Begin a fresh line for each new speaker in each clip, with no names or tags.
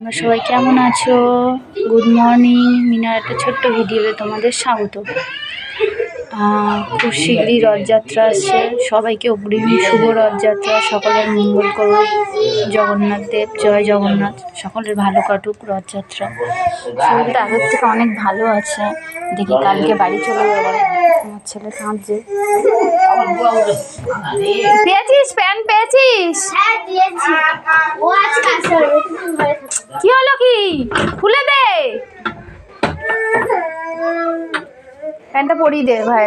তোমরা সবাই কেমন আছো? গুড মর্নিং মিনার একটা ছোট্ট ভিডিওতে তোমাদের স্বাগত। খুব শীঘ্রই রথযাত্রা আসছে। সবাইকে অগ্রিম শুভ রথযাত্রা। সকলের মঙ্গল করুক। জগন্নাথ দেব, জয় জগন্নাথ। সকলের ভালো কাটুক রথযাত্রা। শরীরটা আগের থেকে অনেক ভালো আছে। দেখি কালকে বাড়ি চলে যাব। আমার ছেলে কাঁদছে। পেয়েছিস? প্যান্ট পেয়েছিস? কি হলো কি? খুলে দে। প্যান্টটা পরিয়ে দে ভাই।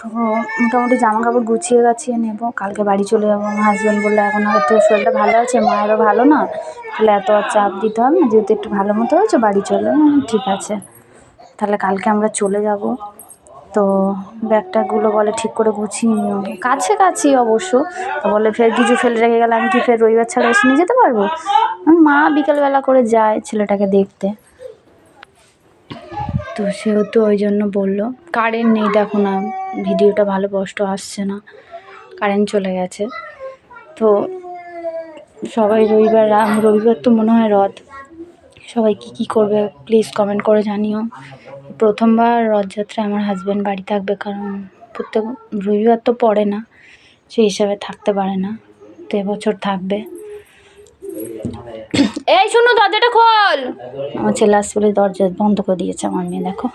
তো মোটামুটি জামা কাপড় গুছিয়ে গাছিয়ে নেব। কালকে বাড়ি চলে যাব। আমার হাজব্যান্ড বলল, এখন থেকে শরীরটা ভালো আছে, মায়েরও ভালো না। তাহলে এত আর চাপ দিতে হবে না। যেহেতু একটু ভালো মতো হয়েছে, বাড়ি চলে ঠিক আছে। তাহলে কালকে আমরা চলে যাব। তো ব্যাগটাগুলো বলে ঠিক করে গুছিয়ে নিও। কাছে কাছে অবশ্য। তো বলে, ফের কিছু ফেলে রেখে গেলে আমি কি ফের রবিবার ছাড়া এসে নিয়ে যেতে পারব? মা বিকেলবেলা করে যায় ছেলেটাকে দেখতে। তো সেহেতু ওই জন্য বলল, কারেন্ট নেই দেখো না, ভিডিওটা ভালো কষ্ট আসছে না, কারেন্ট চলে গেছে। তো সবাই রবিবার রবিবার তো মনে হয় রথ। সবাই কী কী করবে প্লিজ কমেন্ট করে জানিও। প্রথমবার রথযাত্রায় আমার হাজব্যান্ড বাড়ি থাকবে কারণ প্রত্যেক রবিবার তো পড়ে না সেই হিসাবে থাকতে পারে না তো এবছর থাকবে। এই শোনো দরজাটা খোল! আমার ছেলে আসছে বলে দরজা বন্ধ করে দিয়েছে আমার মেয়ে দেখো।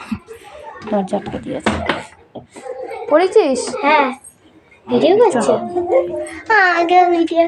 দরজা আটকে দিয়েছে। পড়েছিস?
হ্যাঁ। ভিডিও করছ? আগে ভিডিও